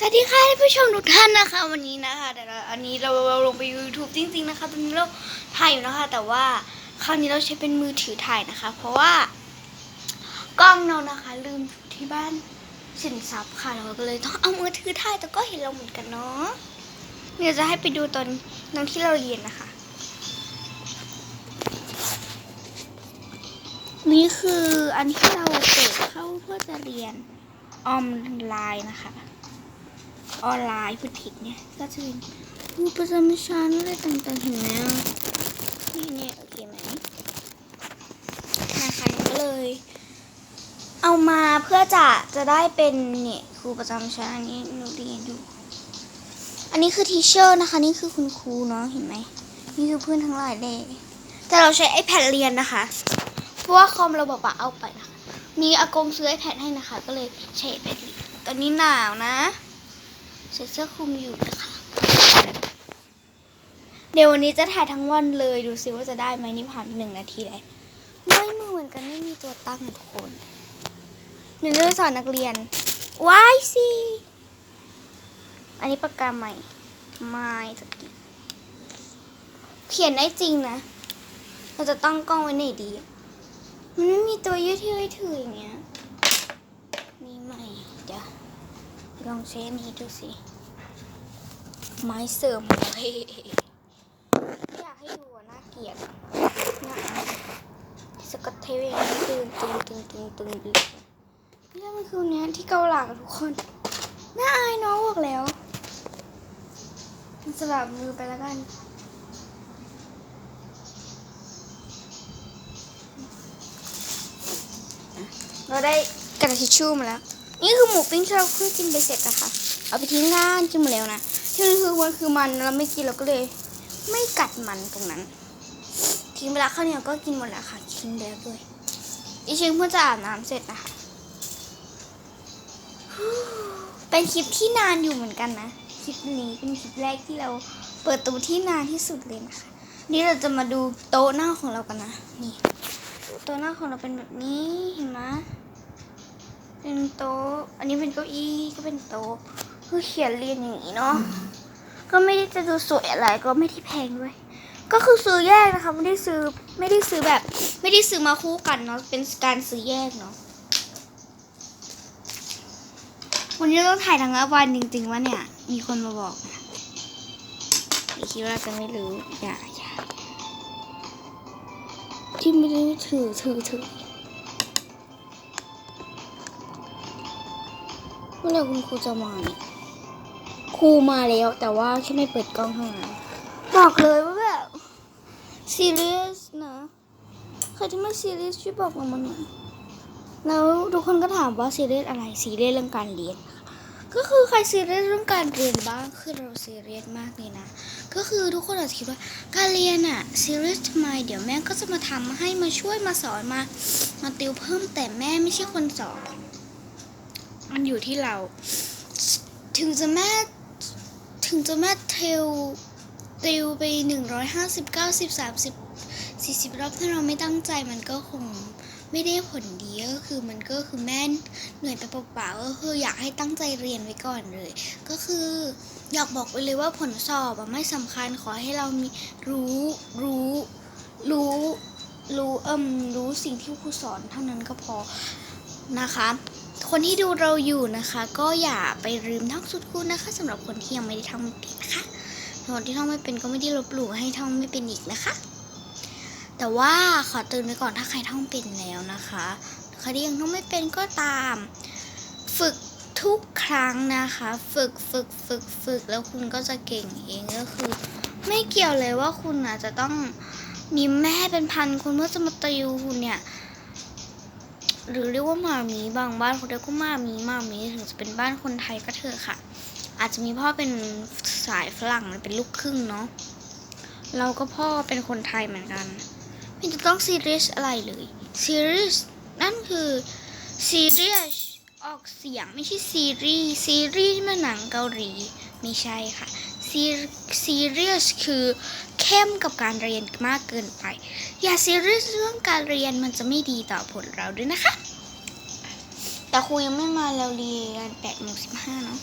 สวัสดีค่ะท่านผู้ชมทุกท่านนะคะ วันนี้นะคะเดี๋ยวเราอันนี้เราเราลงไป YouTube จริง ๆ นะคะตอนนี้เราถ่ายอยู่นะคะ แต่ว่าคราวนี้เราใช้เป็นมือถือถ่ายนะคะ เพราะว่ากล้องเรานะคะ ลืมอยู่ที่บ้านสินทรัพย์ค่ะเราก็เลยต้องเอามือถือถ่ายแต่ก็เห็นเราเหมือนกันเนาะเดี๋ยวจะให้ไปดูตอนตอนที่เราเรียนนะคะ นี่คืออันที่เราเปิดเข้าเพื่อจะเรียนออนไลน์นะคะ ออนไลน์พูดผิดเนี่ย ก็จะเป็นรูปประจำชั้นอะไรต่างๆเห็นไหมนี่เนี่ยโอเคไหมนะคะก็เลย เอามาเพื่อจะจะได้เป็นเนี่ยครูประจำชั้นอันนี้หนูเรียนอยู่ อันนี้คือทีเชอร์นะคะ นี่คือคุณครูเนาะเห็นไหมนี่คือเพื่อนทั้งหลายเลยแต่เราใช้ iPad เรียนนะคะ เพราะว่าคอมเราบอกว่าเอาไปนะคะมีอากงซื้อ iPad ให้นะคะ ก็เลยใช้ iPad เรียนตอนนี้หนาวนะ ใส่เสื้อคลุมอยู่นะคะ เดี๋ยววันนี้จะถ่ายทั้งวันเลยดูซิว่าจะได้ไหมนี่ผ่านหนึ่งนาทีเลยไม่มือเหมือนกันไม่มีตัวตั้งทุกคนหนูจะสอนนักเรียนว้ายสิอันนี้ปากกาใหม่ไม่สกิเขียนได้จริงนะ เราจะตั้งกล้องไว้ไหนดี มันไม่มีตัวยืดที่ไว้ถืออย่างเงี้ย นี่ใหม่เดี๋ยว ลองใช้อันนี้ดูสิ ไม้เสริมเลยอยากให้ดูน่าเกลียดเนี่ยสกอตเทปอย่างนี้ตึงตึงตึงตึงตึงตึงเนี่ยมันคือเนี้ยที่เกาหลังทุกคนน่าอายเน้องบอกแล้วสลับมือไปแล้วกันเราได้กระดาษทิชชู่มาแล้ว นี่คือหมูปิ้งที่เราเพิ่งกินไปเสร็จนะคะ เอาไปทิ้งร้านกินหมดแล้วนะที่มันคือมันคือมันเราไม่กินเราก็เลย ไม่กัดมันตรงนั้น ทิ้งไปแล้วข้าวเหนียวก็กินหมดแล้วค่ะทิ้งแล้วด้วยอีชิงเพิ่งจะอาบน้ำเสร็จนะคะ เป็นคลิปที่นานอยู่เหมือนกันนะคลิปนี้เป็นคลิปแรกที่เราเปิดตัวที่นานที่สุดเลยนะคะ นี่เราจะมาดูโต๊ะหน้าของเรากันนะนี่โต๊ะหน้าของเราเป็นแบบนี้เห็นไหม เป็นโต๊ะ อันนี้เป็นเก้าอี้ก็เป็นโต๊ะคือเขียนเรียนอย่างนี้เนาะ ก็ไม่ได้จะดูสวยอะไรก็ไม่ได้แพงด้วย ก็คือซื้อแยกนะคะ ไม่ได้ซื้อไม่ได้ซื้อแบบ ไม่ได้ซื้อมาคู่กันเนาะ เป็นการซื้อแยกเนาะ วันนี้ต้องถ่ายทั้งวันจริงๆว่าเนี่ย มีคนมาบอกนะคิดว่าเราจะไม่รู้ อย่าอย่าที่ไม่ได้ถือถือถือ เมื่อไหรคุณครูจะมาเนี่ยครูมาแล้วแต่ว่าแค่ไม่เปิดกล้องเท่านั้นบอกเลยว่าแบบซีเรียสนะใครที่ไม่ซีเรียสช่วยบอกมาหน่อยแล้วทุกคนก็ถามว่าซีเรียสอะไรซีเรียสเรื่องการเรียนนะคะก็คือใครซีเรียสเรื่องการเรียนบ้างคือเราซีเรียสมากเลยนะก็คือทุกคนอาจจะคิดว่าการเรียนอะซีเรียสทำไมเดี๋ยวแม่ก็จะมาทำให้มาช่วยมาสอนมามาติวเพิ่มแต่แม่ไม่ใช่คนสอน มันอยู่ที่เรา ถึงจะแม่ถึงจะแม่เทลติวไปหนึ่งร้อยห้าสิบเก้าสิบสามสิบสี่สิบรอบถ้าเราไม่ตั้งใจมันก็คงไม่ได้ผลดีก็คือมันก็คือแม่เหนื่อยไปเปล่าๆก็คืออยากให้ตั้งใจเรียนไว้ก่อนเลย ก็คืออยากบอกไปเลยว่าผลสอบอะไม่สำคัญขอให้เรามีรู้รู้รู้รู้เอิมรู้สิ่งที่ครูสอนเท่านั้นก็พอนะคะ คนที่ดูเราอยู่นะคะ ก็อย่าไปลืมท่องสุดคูณนะคะสำหรับคนที่ยังไม่ได้ท่องเป็นนะคะคนที่ท่องไม่เป็นก็ไม่ได้ลบหลู่ให้ท่องไม่เป็นอีกนะคะ แต่ว่าขอเตือนไว้ก่อนถ้าใครท่องเป็นแล้วนะคะใครที่ยังท่องไม่เป็นก็ตาม ฝึกทุกครั้งนะคะ ฝึกฝึกฝึกฝึกแล้วคุณก็จะเก่งเองก็คือ ไม่เกี่ยวเลยว่าคุณอาจจะต้องมีแม่เป็นพันคนเพื่อจะมาติวคุณเนี่ย หรือเรียกว่ามามีบางบ้านเขาเรียกว่ามามีมามีถึงจะเป็นบ้านคนไทยก็เถอะค่ะ อาจจะมีพ่อเป็นสายฝรั่งเป็นลูกครึ่งเนาะเราก็พ่อเป็นคนไทยเหมือนกันไม่จะต้องซีเรียสอะไรเลยซีเรียสนั่นคือซีเรียสออกเสียงไม่ใช่ซีรีส์ซีรีส์มันหนังเกาหลีไม่ใช่ค่ะ ซีเรียสคือเข้มกับการเรียนมากเกินไป อย่าซีเรียสเรื่องการเรียนมันจะไม่ดีต่อผลเราด้วยนะคะ แต่ครูยังไม่มาเราเรียนแปดโมงสิบห้าเนาะ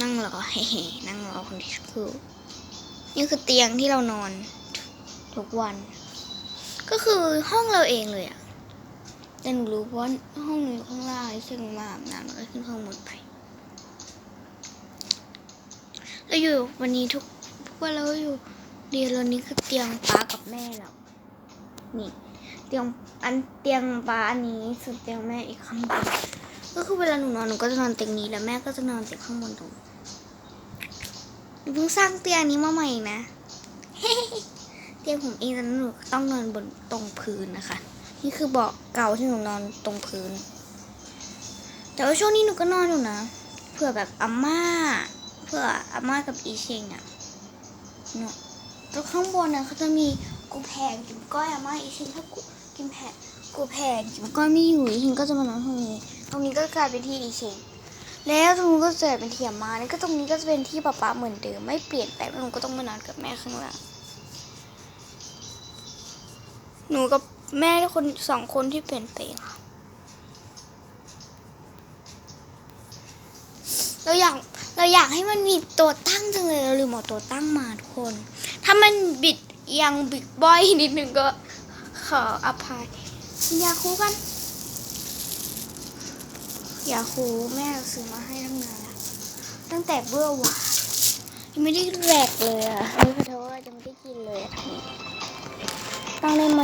นั่งรอเฮ้ๆนั่งรอคนที่คือนี่คือเตียงที่เรานอน ทุกวัน ก็คือห้องเราเองเลยอะแต่หนูรู้เพราะว่าห้องหนูอยู่ข้างล่างซึ่งมาอาบน้ำแล้วก็ขึ้นข้างบนไป เราอยู่วันนี้ทุกทุกวันเราอยู่เดียวเรานี้คือเตียงป้ากับแม่เรา นี่ เตียงอันเตียงป้าอันนี้ส่วนเตียงแม่อีกข้างบนก็คือเวลาหนูนอนหนูก็จะนอนเตียงนี้แล้วแม่ก็จะนอนเตียงข้างบนตรงหนูเพิ่งสร้างเตียงนี้มาใหม่นะเตียงผมเองตอนนั้นหนูต้องนอนบนตรงพื้นนะคะ นี่คือเบาะเก่าที่หนูนอนตรงพื้น แต่ว่าช่วงนี้หนูก็นอนอยู่นะเผื่อแบบอาม่า เผื่ออาม่ากับอีเชงอะเนาะตรงข้างบนเนะเขาจะมีกูแพงกิมก้อยอาม่าอีเชงถ้ากูกิมแพงกูแพงกิมก้อยไม่อยู่อีเชงก็จะมานอนตรงนี้ ตรงนี้ก็กลายเป็นที่อีเชงแล้วตรงนู้นก็จะเป็นที่อาม่าแล้วก็ตรงนี้ก็จะเป็นที่ป๊าป๊าเหมือนเดิมไม่เปลี่ยนแปลงหนูก็ต้องมานอนกับแม่ข้างล่างหนูกับแม่คนสองคนที่เปลี่ยนแปลงเราอยาก เราอยากให้มันมีตัวตั้งจังเลยเราลืมเอาตัวตั้งมาทุกคน ถ้ามันบิดยังบิ๊กบอยนิดนึงก็ขออภัยกินยาคูกันยาคูแม่ซื้อมาให้ตั้งนานแล้วตั้งแต่เบื่อวานยังไม่ได้แรกเลยอะไม่ขอโทษยังไม่ได้กินเลยอะทีนี้ตั้งได้ไหม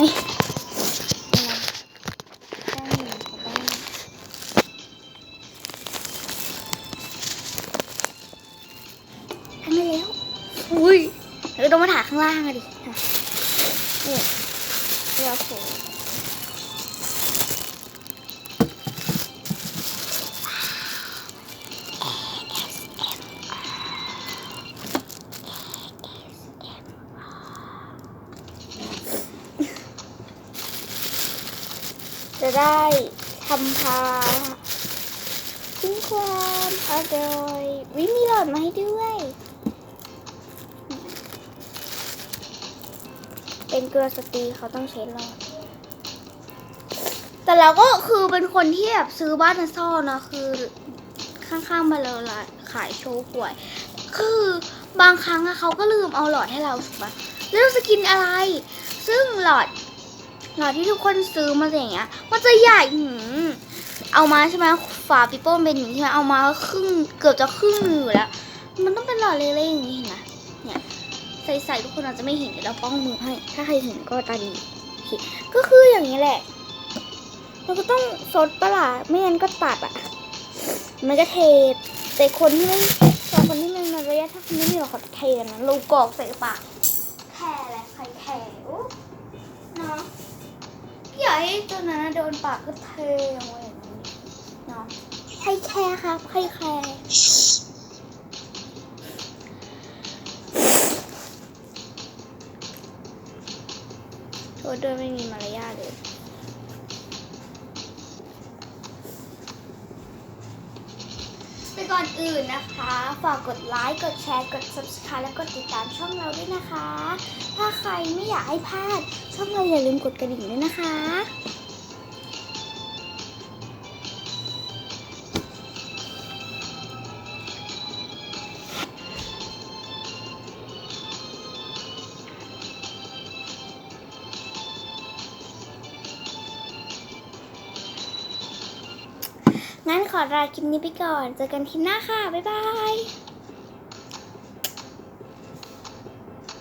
อุ้ยเราต้องมาถ่ายข้างล่างอะดิค่ะนี่เรือโผล่จะได้ทำพาถึงความอร่อยวิมีหลอดมาให้ด้วย เป็นเกลือสตีเขาต้องใช้หลอด แต่เราก็คือเป็นคนที่แบบซื้อบ้านในซ่อนะคือข้างๆมาเลยละขายโชว์หวย คือบางครั้งอะเขาก็ลืมเอาหลอดให้เราถูกปะแล้วเราจะกินอะไร ซึ่งหลอดหลอดที่ทุกคนซื้อมาอย่างเงี้ย มันจะใหญ่หืมเอามาใช่ไหมฝาปิโป้เป็นอย่างนี้ใช่ไหมเอามาครึ่งเกือบจะครึ่งอยู่แล้ว มันต้องเป็นหลอดเล็กๆอย่างนี้เห็นไหมเนี่ย ใส่ๆทุกคนอาจจะไม่เห็นเดี๋ยวเราป้องมือให้ ถ้าใครเห็นก็ตาดีก็คืออย่างนี้แหละเราก็ต้องซดปะล่ะไม่งั้นก็ตัดอะ มันก็เทแต่คนที่ไม่แต่คนที่ไม่มีระยะถ้าคนไม่มีหรอกเขาเทนะลูกกรอกใส่ปากแค่แหละใครแค่โอ้เนาะพี่อยาให้ตัวนั้นโดนปากก็เทอย่างนี้เนาะใครแค่ครับใครแค่โทษด้วยไม่มีมารยาทเลยแต่ก่อนอื่นนะคะ ฝากกดไลค์ กดแชร์ กด subscribe และกดติดตามช่องเราด้วยนะคะ ถ้าใครไม่อยากให้พลาด ช่องเราอย่าลืมกดกระดิ่งด้วยนะคะ งั้นขอลาคลิปนี้ไปก่อน เจอกันคลิปหน้าค่ะ บ๊ายบาย